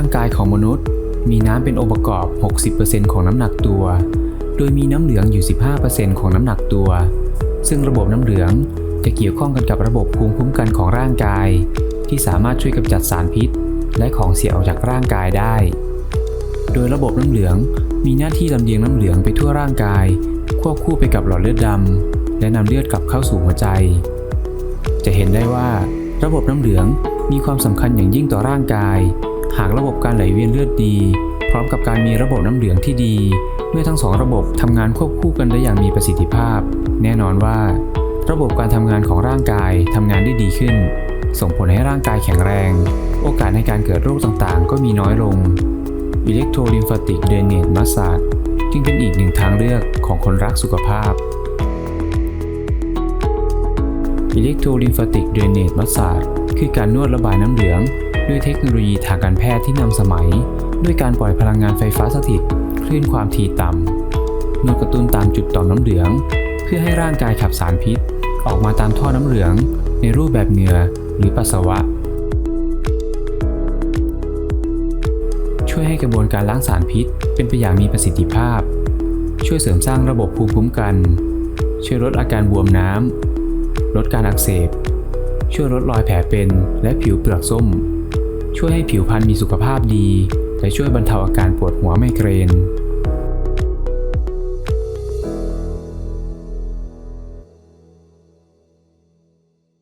างกายของมนุษย์ มีน้ำเป็นองค์ประกอบ 60%ของน้ำหนักตัว โดยมีน้ำเหลืองอยู่ 15%ของน้ำหนักตัว ซึ่งระบบน้ำเหลืองจะเกี่ยวข้องกันกับระบบภูมิคุ้มกันของร่างกาย ที่สามารถช่วยกำจัดสารพิษ และของเสียออกจากร่างกายได้ โดยระบบน้ำเหลืองมีหน้าที่ลำเลียงน้ำเหลืองไปทั่วร่างกาย ควบคู่ไปกับหลอดเลือดดำและนำเลือดกลับเข้าสู่หัวใจ จะเห็นได้ว่า ระบบน้ำเหลืองมีความสำคัญอย่างยิ่งต่อร่างกาย หากระบบการไหลเวียนเลือดดี พร้อมกับการมีระบบน้ำเหลืองที่ดี เมื่อทั้งสองระบบทำงานควบคู่กันได้อย่างมีประสิทธิภาพ แน่นอนว่า ระบบการทำงานของร่างกายทำงานได้ดีขึ้น ส่งผลให้ร่างกายแข็งแรง โอกาสในการเกิดโรคต่างๆ ก็มีน้อยลง อิเล็กโทรลิมฟาติกเดเนตมัสซาดจึงเป็นอีกหนึ่งทางเลือกของคนรักสุขภาพอิเล็กโทรลิมฟาติกเดเนตมัสซาดคือการนวดระบายน้ำเหลือง ด้วยเทคโนโลยีทางการแพทย์ที่นำสมัย ด้วยการปล่อยพลังงานไฟฟ้าสถิตคลื่นความถี่ต่ำนวดกระตุ้นตามจุดต่อมน้ำเหลือง เพื่อให้ร่างกายขับสารพิษ ออกมาตามท่อน้ำเหลือง ในรูปแบบเหงื่อหรือปัสสาวะ ช่วยให้กระบวนการล้างสารพิษ เป็นไปอย่างมีประสิทธิภาพ ช่วยเสริมสร้างระบบภูมิคุ้มกัน ช่วยลดอาการบวมน้ำลดการอักเสบ ช่วยลดรอยแผลเป็นและผิวเปลือกส้ม ช่วยให้ผิวพรรณมีสุขภาพดี และช่วยบรรเทาอาการปวดหัวไมเกรน